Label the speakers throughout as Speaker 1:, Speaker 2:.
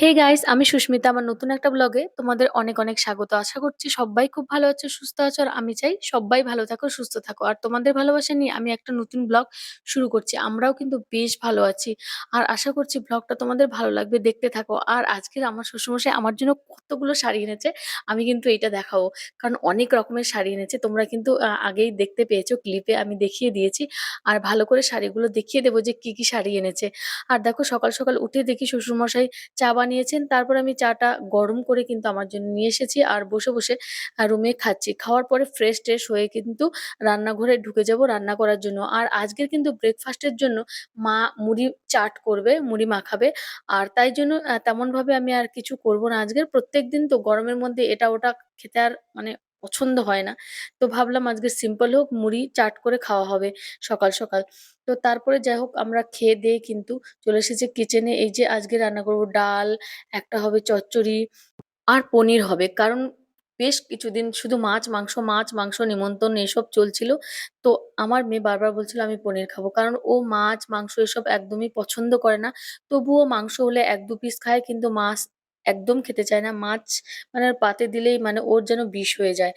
Speaker 1: Hey guys আমি সুস্মিতা, আমার নতুন একটা ব্লগে তোমাদের অনেক অনেক স্বাগত। আশা করছি সবাই খুব ভালো আছো, সুস্থ আছো, আর আমি চাই সবাই ভালো থাকো, সুস্থ থাকো। আর তোমাদের ভালোবাসা নিয়ে আমি একটা নতুন ব্লগ শুরু করছি। আমরাও কিন্তু বেশ ভালো আছি। আর আশা করছি ব্লগটা তোমাদের ভালো লাগবে, দেখতে থাকো। আর আজকের আমার শ্বশুরমশাই আমার জন্য কতগুলো শাড়ি এনেছে, আমি কিন্তু এটা দেখাবো। কারণ অনেক রকমের শাড়ি এনেছে, তোমরা কিন্তু আগেই দেখতে পেয়েছ ক্লিপে আমি দেখিয়ে দিয়েছি। আর ভালো করে শাড়িগুলো দেখিয়ে দেবো যে কি কি শাড়ি এনেছে। আর দেখো সকাল সকাল উঠে দেখি শ্বশুরমশাই চা বানিয়েছেন। তারপর আমি চাটা গরম করে কিন্তু আমার জন্য নিয়ে এসেছি আর বসে বসে রুমে খাচ্ছি। খাওয়ার পরে ফ্রেশ ট্রেশ হয়ে কিন্তু রান্নাঘরে ঢুকে যাব রান্না করার জন্য। আর আজকের কিন্তু ব্রেকফাস্টের জন্য মা মুড়ি চাট করবে, মুড়ি মাখাবে। আর তাই জন্য তেমনভাবে আমি আর কিছু করব না আজকের। প্রত্যেক দিন তো গরমের মধ্যে এটা ওটা খেতে আর মানে পছন্দ হয় না। তো ভাবলাম আজকে সিম্পল হোক, মুড়ি, চাট করে খাওয়া হবে সকাল সকাল। তো তারপরে যাই হোক, আমরা খেয়ে দিয়ে কিন্তু চলে এসেছি কিচেনে এই যে আজকে রান্না করব ডাল, একটা হবে চচ্চড়ি আর পনির হবে। কারণ বেশ কিছুদিন শুধু মাছ, মাংস মাছ, মাংস নিমন্ত্রণ এসব চলছিল। তো আমার মেয়ে বারবার বলছিল, আমি পনির খাব। কারণ ও মাছ, মাংস এসব একদমই পছন্দ করে না। তবুও মাংস হলে এক দু পিস খায়, কিন্তু মাছ একদম খেতে চায় না। মাছ মানে পাতে দিলেই মানে ওর যেন বিষ হয়ে যায়।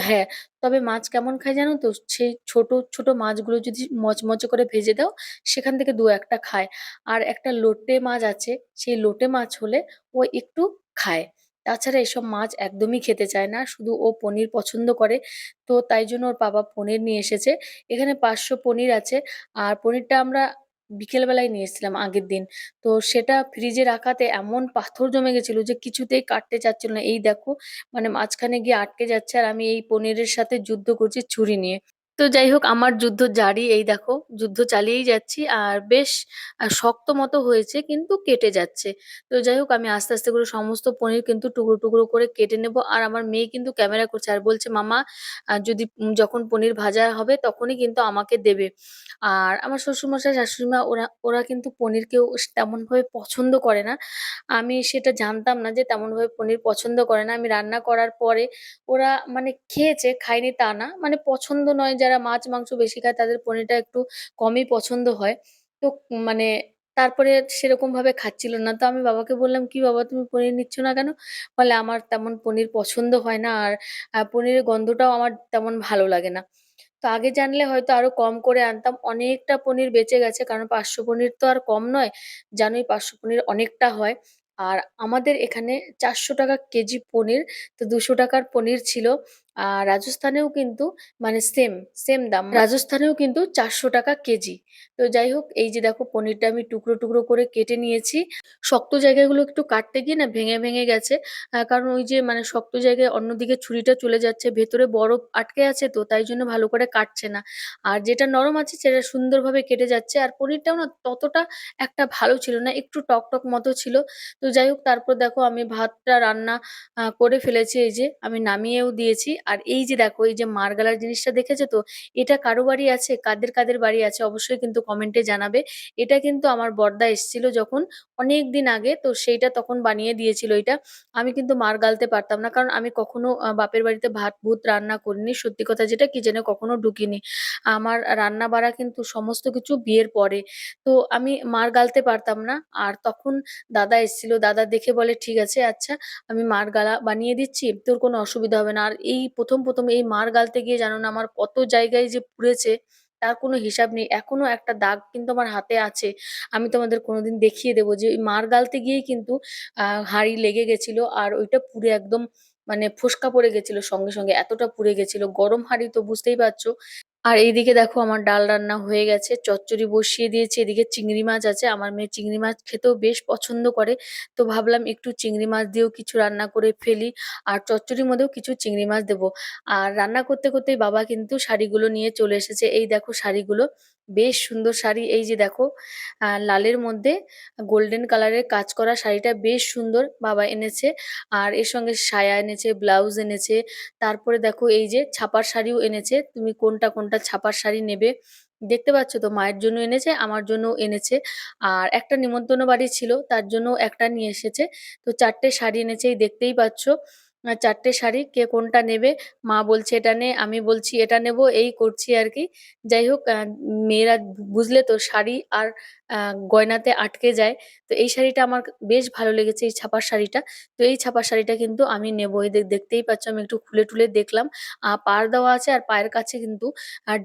Speaker 1: হ্যাঁ তবে মাছ কেমন খায় জানো তো? সেই ছোট ছোট মাছগুলো যদি মচমচে করে ভেজে দাও, সেখান থেকে দু একটা খায়। আর একটা লোটে মাছ আছে, সেই লোটে মাছ হলে ও একটু খায়। তাছাড়া এসব মাছ একদমই খেতে চায় না, শুধু ও পনির পছন্দ করে। তো তাই জন্য ওর বাবা পনির নিয়ে এসেছে। এখানে পাঁচশো পনির আছে। আর পনিরটা আমরা বিকেল বেলায় নিয়ে এসেছিলাম আগের দিন। তো সেটা ফ্রিজে রাখাতে এমন পাথর জমে গেছিল যে কিছুতেই কাটতে চাচ্ছিল না। এই দেখো মানে মাঝখানে গিয়ে আটকে যাচ্ছে আর আমি এই পনিরের সাথে যুদ্ধ করছি ছুরি নিয়ে। তো যাই হোক, আমার যুদ্ধ জারি। এই দেখো, যুদ্ধ চালিয়েই যাচ্ছি আর বেশ শক্ত মতো হয়েছে কিন্তু কেটে যাচ্ছে। তো যাই হোক, আমি আস্তে আস্তে করে সমস্ত পনির কিন্তু টুকরো টুকরো করে কেটে নেব আর আমার মেয়ে কিন্তু ক্যামেরা করছে আর বলছে, মামা যদি যখন পনির ভাজা হবে তখনই কিন্তু আমাকে দেবে। আর আমার শ্বশুরমশাই, শাশুড়িমা, ওরা ওরা কিন্তু পনির কেউ তেমন ভাবে পছন্দ করে না। আমি সেটা জানতাম না যে তেমন ভাবে পনির পছন্দ করে না। আমি রান্না করার পরে ওরা মানে খেয়েছে, খায়নি তা না। মানে পছন্দ নয় যারা মাছ, মাংস বেশি খায়, তাদের পনিরটা একটু কমই পছন্দ হয়। তো মানে তারপরে সেরকম ভাবে খাচ্ছিল না। তো আমি বাবাকে বললাম, কি বাবা, তুমি পনির নিচ্ছ না কেন? বলে, আমার তেমন পনির পছন্দ হয় না আর পনিরের গন্ধটাও আমার তেমন ভালো লাগে না। তো আগে জানলে হয়তো আরও কম করে আনতাম। অনেকটা পনির বেঁচে গেছে, কারণ পাঁচশো পনির তো আর কম নয়। জানোই পাঁচশো পনির অনেকটা হয়। আর আমাদের এখানে চারশো টাকা কেজি পনির, তো দুশো টাকার পনির ছিল। আর রাজস্থানেও কিন্তু মানে সেম সেম দাম। রাজস্থানেও কিন্তু চারশো টাকা কেজি। তো যাই হোক, এই যে দেখো পনিরটা আমি টুকরো টুকরো করে কেটে নিয়েছি। শক্ত জায়গাগুলো একটু কাটতে গিয়ে না ভেঙে ভেঙে গেছে। কারণ ওই যে মানে শক্ত জায়গায় অন্যদিকে ছুরিটা চলে যাচ্ছে, ভেতরে বরফ আটকে আছে তো, তাই জন্য ভালো করে কাটছে না। আর যেটা নরম আছে সেটা সুন্দরভাবে কেটে যাচ্ছে। আর পনিরটাও না ততটা একটা ভালো ছিল না, একটু টক টক মতো ছিল। তো যাই হোক, তারপর দেখো আমি ভাতটা রান্না করে ফেলেছি। এই যে আমি নামিয়েও দিয়েছি। আর এই যে দেখো, এই যে মারগালার জিনিসটা দেখেছ তো? এটা কারও বাড়ি আছে? কাদের কাদের বাড়ি আছে? অবশ্যই কিন্তু কমেন্টে জানাবে। এটা কিন্তু আমার বড়দা এসেছিল যখন অনেক দিন আগে, তো সেইটা তখন বানিয়ে দিয়েছিল এটা। আমি কিন্তু মার গালতে পারতাম না, কারণ আমি কখনো বাপের বাড়িতে ভাত, ভুত রান্না করিনি। সত্যি কথা যেটা কিচেনে কখনো ঢুকিনি। আমার রান্না বাড়া কিন্তু সমস্ত কিছু বিয়ের পরে। তো আমি মার গালতে পারতাম না। আর তখন দাদা এসেছিল, দাদা দেখে বলে, ঠিক আছে আচ্ছা আমি মার গালা বানিয়ে দিচ্ছি, তোর কোনো অসুবিধা হবে না। আর এই প্রথম প্রথম এই মার গালতে গিয়ে জানো না আমার কত জায়গায় যে পুড়েছে, তার কোনো হিসাব নেই। এখনও একটা দাগ কিন্তু আমার হাতে আছে। আমি তোমাদের কোনোদিন দেখিয়ে দেবো যে, ওই মার গালতে গিয়েই কিন্তু আহ হাঁড়ি লেগে গেছিল আর ওইটা পুড়ে একদম মানে ফোসকা পড়ে গেছিল সঙ্গে সঙ্গে, এতটা পুড়ে গেছিল। গরম হাঁড়ি তো বুঝতেই পারছ। আর এইদিকে দেখো আমার ডাল রান্না হয়ে গেছে। চচ্চড়ি বসিয়ে দিয়েছি, এদিকে চিংড়ি মাছ আছে। আমার মেয়ে চিংড়ি মাছ খেতেও বেশ পছন্দ করে। তো ভাবলাম একটু চিংড়ি মাছ দিয়েও কিছু রান্না করে ফেলি আর চচ্চড়ির মধ্যেও কিছু চিংড়ি মাছ দেবো। আর রান্না করতে করতেই বাবা কিন্তু শাড়িগুলো নিয়ে চলে এসেছে। এই দেখো শাড়িগুলো। বেশ সুন্দর শাড়ি। এই যে দেখো লালের মধ্যে গোল্ডেন কালারের কাজ করা শাড়িটা বেশ সুন্দর বাবা এনেছে। আর এর সঙ্গে সায়া এনেছে, ব্লাউজ এনেছে। তারপরে দেখো এই যে ছাপার শাড়িও এনেছে। তুমি কোনটা কোনটা ছাপার শাড়ি নেবে দেখতে পাচ্ছ তো? মায়ের জন্য এনেছে, আমার জন্য এনেছে। আর একটা নিমন্ত্রণ বাড়ি ছিল, তার জন্য একটা নিয়ে এসেছে। তো চারটে শাড়ি এনেছে দেখতেই পাচ্ছ। আ ৪ টে শাড়ি কে কোনটা নেবে? মা বলছে এটা নে, আমি বলছি এটা নেব এই করছি আর কি যাই হোক মেয়েরা বুঝলে তো শাড়ি আর গয়নাতে আটকে যায়। তো এই শাড়িটা আমার বেশ ভালো লেগেছে এই ছাপার শাড়িটা। তো এই ছাপার শাড়িটা কিন্তু আমি নেব। দেখতেই পাচ্ছ আমি একটু খুলে-টুলে দেখলাম। আ পাড় দেওয়া আছে আর পায়ের কাছে কিন্তু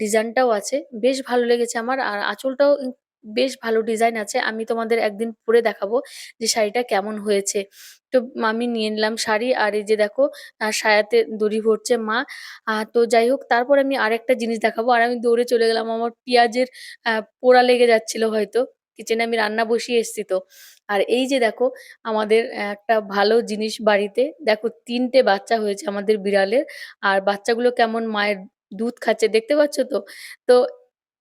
Speaker 1: ডিজাইনটাও আছে। বেশ ভালো লেগেছে আমার। আর আঁচলটাও বেশ ভালো ডিজাইন আছে। আমি তোমাদের একদিন পরে দেখাবো যে শাড়িটা কেমন হয়েছে। তো আমি নিয়ে নিলাম শাড়ি আর এই যে দেখো সায়াতে দড়ি ভরছে মা। তো যাই হোক, তারপর আমি আরেকটা জিনিস দেখাবো। আর আমি দৌড়ে চলে গেলাম। আমার পেঁয়াজের পোড়া লেগে যাচ্ছিল হয়তো। কিচেনে আমি রান্না বসিয়ে এসছি তো। আর এই যে দেখো, আমাদের একটা ভালো জিনিস বাড়িতে। দেখো, তিনটে বাচ্চা হয়েছে আমাদের বিড়ালের। আর বাচ্চাগুলো কেমন মায়ের দুধ খাচ্ছে, দেখতে পাচ্ছ তো? তো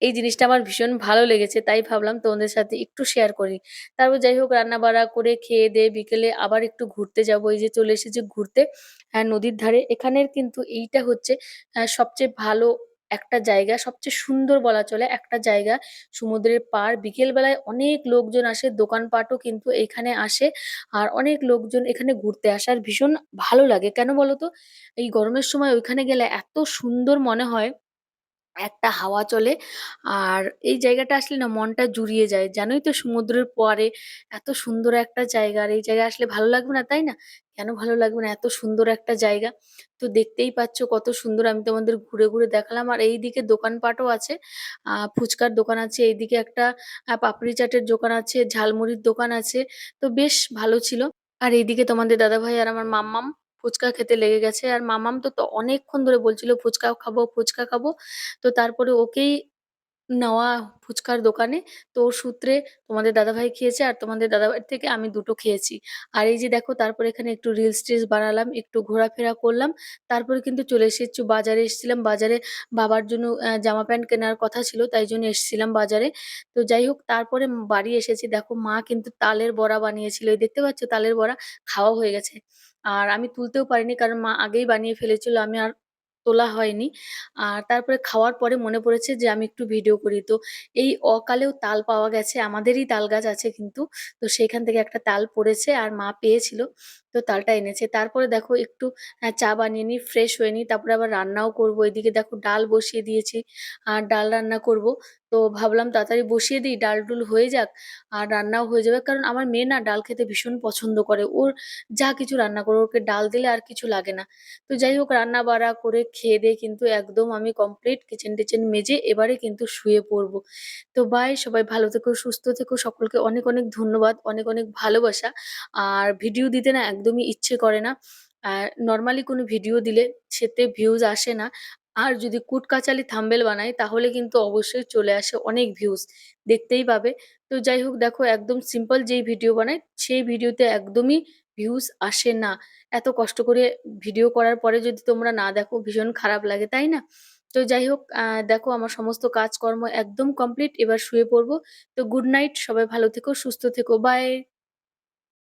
Speaker 1: এই জিনিসটা আমার ভীষণ ভালো লেগেছে। তাই ভাবলাম তোমাদের সাথে একটু শেয়ার করি। তারপর যাই হোক রান্না-বাড়া করে খেয়ে-দেয়ে বিকেলে আবার একটু ঘুরতে যাব। এই যে চলে এসেছি ঘুরতে হ্যাঁ, নদীর ধারে। এখানের কিন্তু এইটা হচ্ছে সবচেয়ে ভালো একটা জায়গা, সবচেয়ে সুন্দর বলা চলে একটা জায়গা। সমুদ্রের পাড়। বিকেল বেলায় অনেক লোকজন আসে, দোকানপাটও কিন্তু এইখানে আসে। আর অনেক লোকজন এখানে ঘুরতে আসে। আর ভীষণ ভালো লাগে। কেন বলো তো? এই গরমের সময় ওইখানে গেলে এত সুন্দর মনে হয় একটা হাওয়া চলে। আর এই জায়গাটা আসলে না মনটা জুড়িয়ে যায়। জানোই তো সমুদ্রের পরে এত সুন্দর একটা জায়গা। আর এই জায়গায় আসলে ভালো লাগবে না, তাই না? কেন ভালো লাগবে না? এত সুন্দর একটা জায়গা। তো দেখতেই পাচ্ছ কত সুন্দর আমি তোমাদের ঘুরে, ঘুরে দেখালাম। আর এইদিকে দোকানপাটও আছে। আহ ফুচকার দোকান আছে। এইদিকে একটা পাপড়ি চাটের দোকান আছে, ঝালমুড়ির দোকান আছে। তো বেশ ভালো ছিল। আর এইদিকে তোমাদের দাদাভাই আর আমার মাম্মাম ফুচকা খেতে লেগে গেছে। আর মামাম তো, অনেকক্ষণ ধরে বলছিল ফুচকা খাব, ফুচকা খাব। তো তারপরে ওকেই নেওয়া ফুচকার দোকানে। তো সূত্রে তোমাদের দাদাভাই খেয়েছে আর তোমাদের দাদাভাইয়ের থেকে আমি দুটো খেয়েছি। আর এই যে দেখো তারপরে এখানে একটু রিলস-টিলস বানালাম, একটু ঘোরাফেরা করলাম। তারপরে কিন্তু চলে এসেছি বাজারে এসেছিলাম। বাজারে বাবার জন্য জামা প্যান্ট কেনার কথা ছিল তাই জন্য এসেছিলাম বাজারে। তো যাই হোক তারপরে বাড়ি এসেছি। দেখো মা কিন্তু তালের বড়া বানিয়েছিল। দেখতে পাচ্ছ তালের বড়া? খাওয়া হয়ে গেছে। আর আমি তুলতেও পারিনি কারণ মা আগেই বানিয়ে ফেলেছিল। আমি আর তোলা হয়নি। আর তারপরে খাওয়ার পরে মনে পড়েছে যে আমি একটু ভিডিও করি। তো এই অকালেও তাল পাওয়া গেছে। আমাদেরই তাল গাছ আছে কিন্তু। তো সেখান থেকে একটা তাল পড়েছে আর মা পেয়েছিল। তো তালটা এনেছে। তারপরে দেখো একটু আ চা বানিয়ে নিই, ফ্রেশ হয়ে নিই। তারপরে আবার রান্নাও করব। এদিকে দেখো ডাল বসিয়ে দিয়েছি। আর ডাল রান্না করব। তো ভাবলাম তাড়াতাড়ি বসিয়ে দিই, ডাল-ডুল হয়ে যাক। আর রান্নাও হয়ে যাবে। কারণ আমার মেয়ে না ডাল খেতে ভীষণ পছন্দ করে। ওর যা কিছু রান্না করো ওকে ডাল দিলে আর কিছু লাগে না। তো যাই হোক রান্না-বাড়া করে খেয়ে-দেয়ে কিন্তু একদম আমি কমপ্লিট কিচেন-টিচেন মেজে এবারে কিন্তু শুয়ে পড়ব। তো বাই সবাই ভালো থেকো, সুস্থ থেকো। সকলকে অনেক, অনেক ধন্যবাদ। অনেক, অনেক ভালোবাসা। আর ভিডিও দিতে না একদমই ইচ্ছে করে না। আর নর্মালি কোনো ভিডিও দিলে সেতে ভিউজ আসে না। আর যদি কুটকাচালি থাম্বনেল বানাই তাহলে কিন্তু অবশ্যই চলে আসে অনেক ভিউজ। দেখতেই পাবে। তো যাই হোক দেখো একদম সিম্পল যেই ভিডিও বানাই সেই ভিডিওতে একদমই ভিউজ আসে না। এত কষ্ট করে ভিডিও করার পরে যদি তোমরা না দেখো ভীষণ খারাপ লাগে, তাই না? তো যাই হোক দেখো আমার সমস্ত কাজকর্ম একদম কমপ্লিট। এবার শুয়ে পড়ব। তো গুড নাইট। সবাই ভালো থেকো, সুস্থ থেকো। বাই।